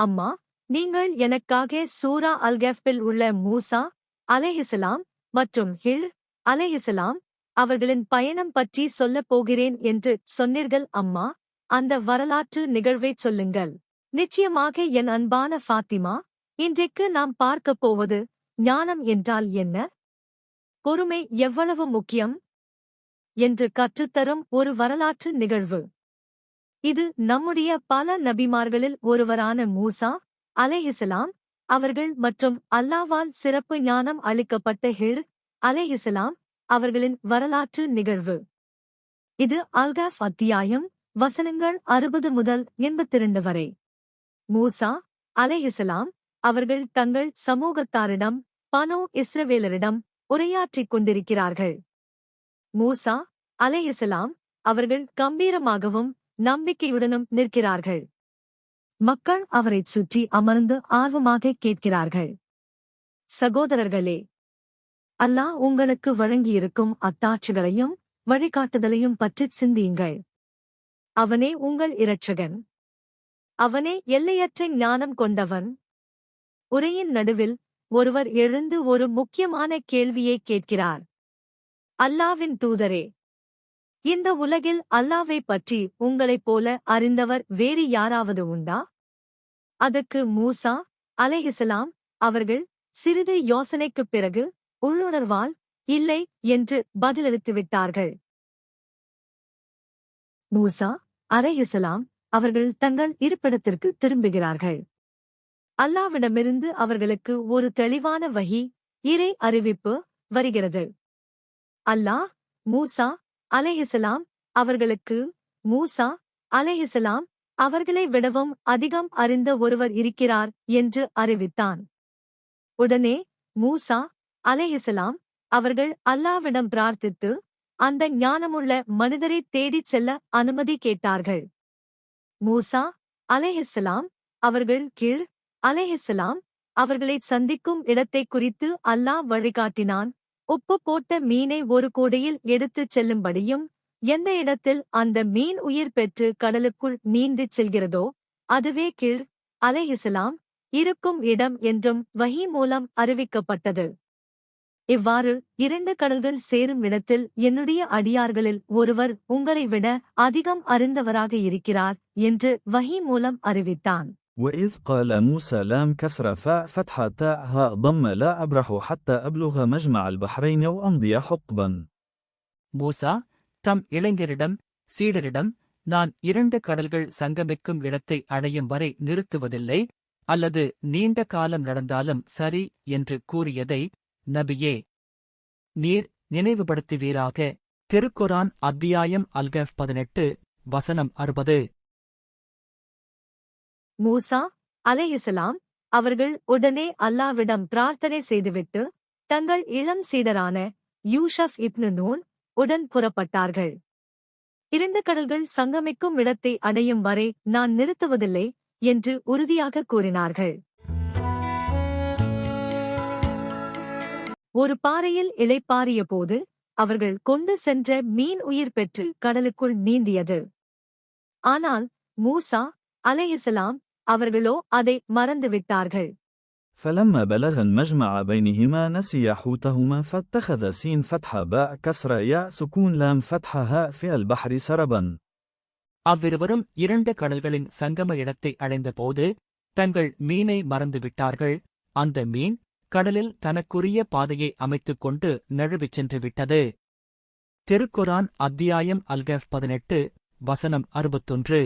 அம்மா நீங்கள் எனக்காக சூரா அல்கெஃபில் உள்ள மூசா அலைஹிசலாம் மற்றும் ஹில் அலைஹிசலாம் அவர்களின் பயணம் பற்றி சொல்லப் போகிறேன் என்று சொன்னீர்கள் அம்மா. அந்த வரலாற்று நிகழ்வைச் சொல்லுங்கள். நிச்சயமாக என் அன்பான ஃபாத்திமா இன்றைக்கு நாம் பார்க்கப் போவது ஞானம் என்றால் என்ன? பொறுமை எவ்வளவு முக்கியம்? என்று கற்றுத்தரும் ஒரு வரலாற்று நிகழ்வு. இது நம்முடைய பல நபிமார்களில் ஒருவரான மூசா அலேஹிசலாம் அவர்கள் மற்றும் அல்லாவால் சிறப்பு ஞானம் அளிக்கப்பட்ட ஹிர் அலைஹிசலாம் அவர்களின் வரலாற்று நிகழ்வு. இது அல்காஃப் அத்தியாயம் வசனங்கள் அறுபது முதல் எண்பத்திரண்டு வரை. மூசா அலேஹிசலாம் அவர்கள் தங்கள் சமூகத்தாரிடம் பனோ இஸ்ரவேலரிடம் உரையாற்றிக் கொண்டிருக்கிறார்கள். மூசா அலேஹிசலாம் அவர்கள் கம்பீரமாகவும் நம்பிக்கையுடனும் நிற்கிறார்கள். மக்கள் அவரைச் சுற்றி அமர்ந்து ஆர்வமாக கேட்கிறார்கள். சகோதரர்களே அல்லாஹ் உங்களுக்கு வழங்கியிருக்கும் அத்தாட்சிகளையும் வழிகாட்டுதலையும் பற்றிச் சிந்தியுங்கள். அவனே உங்கள் இரட்சகன். அவனே எல்லையற்ற ஞானம் கொண்டவன். உரையின் நடுவில் ஒருவர் எழுந்து ஒரு முக்கியமான கேள்வியை கேட்கிறார். அல்லாவின் தூதரே இந்த உலகில் அல்லாவை பற்றி உங்களைப் போல அறிந்தவர் வேறு யாராவது உண்டா? அதற்கு மூசா அலைஹிசலாம் அவர்கள் சிறிது யோசனைக்குப் பிறகு உள்ளுணர்வால் இல்லை என்று பதிலளித்துவிட்டார்கள் மூசா அலைஹிசலாம் அவர்கள் தங்கள் இருப்பிடத்திற்கு திரும்புகிறார்கள். அல்லாவிடமிருந்து அவர்களுக்கு ஒரு தெளிவான வகி இறை அறிவிப்பு வருகிறது. அல்லாஹ் மூசா அலைஹிசலாம் அவர்களுக்கு மூசா அலைஹிசலாம் அவர்களை விடவும் அதிகம் அறிந்த ஒருவர் இருக்கிறார் என்று அறிவித்தான். உடனே மூசா அலைஹிசலாம் அவர்கள் அல்லாவிடம் பிரார்த்தித்து அந்த ஞானமுள்ள மனிதரை தேடிச் செல்ல அனுமதி கேட்டார்கள். மூசா அலேஹிஸ்லாம் அவர்கள் கீழ் அலேஹிஸ்லாம் அவர்களைச் சந்திக்கும் இடத்தைக் குறித்து அல்லாஹ் வழிகாட்டினான். உப்பு போட்ட மீனை ஒரு கூடையில் எடுத்துச் செல்லும்படியும் எந்த இடத்தில் அந்த மீன் உயிர் பெற்று கடலுக்குள் நீந்திச் செல்கிறதோ அதுவே கீழ் அலைஹிஸ்ஸலாம் இருக்கும் இடம் என்றும் வகி மூலம் அறிவிக்கப்பட்டது. இவ்வாறு இரண்டு கடல்கள் சேரும் இடத்தில் என்னுடைய அடியார்களில் ஒருவர் உங்களை விட அதிகம் அறிந்தவராக இருக்கிறார் என்று வகி மூலம் அறிவித்தான். وإذ قال موسى لام كسر فاء فتحة تاء هاء ضم لا أبرح حتى أبلغ مجمع البحرين وأمضي حقبا மூசா தம் இளைஞரிடம் சீடரிடம் நான் இரண்டு கடல்கள் சங்கமிக்கும் இடத்தை அடையும் வரை நிறுத்துவதில்லை அல்லது நீண்ட காலம் நடந்தாலும் சரி என்று கூறியதை நபியே நீர் நினைவுபடுத்துவீராக திருக்குரான் அத்தியாயம் அல்கஃப் பதினெட்டு வசனம் அறுபது மூசா அலைஹிசலாம் அவர்கள் உடனே அல்லாவிடம் பிரார்த்தனை செய்துவிட்டு தங்கள் இளம் சீடரான யூஷப் இப்னு நூன் உடன் புறப்பட்டார்கள். இரண்டு கடல்கள் சங்கமிக்கும் இடத்தை அடையும் வரை நான் நிறுத்துவதில்லை என்று உறுதியாக கூறினார்கள். ஒரு பாறையில் இளைப்பாறிய போது அவர்கள் கொண்டு சென்ற மீன் உயிர் பெற்று கடலுக்குள் நீந்தியது. ஆனால் மூசா அலைஹிசலாம் அவர்களோ அதை மறந்துவிட்டார்கள் فلما بلغ المجمع بينهما نسي حوتهما فاتخذ سين فتحة باء كسر ياء سكون لام فتحة هاء في البحر سربا அவ்விருவரும் இரண்டு கடல்களின் சங்கம இடத்தை அடைந்தபோது தங்கள் மீனை மறந்துவிட்டார்கள் அந்த மீன் கடலில் தனக்குரிய பாதையை அமைத்துக் கொண்டு நழுவிச் சென்று விட்டது திருக்குரான் அத்தியாயம் அல்கஃப் பதினெட்டு வசனம் அறுபத்தொன்று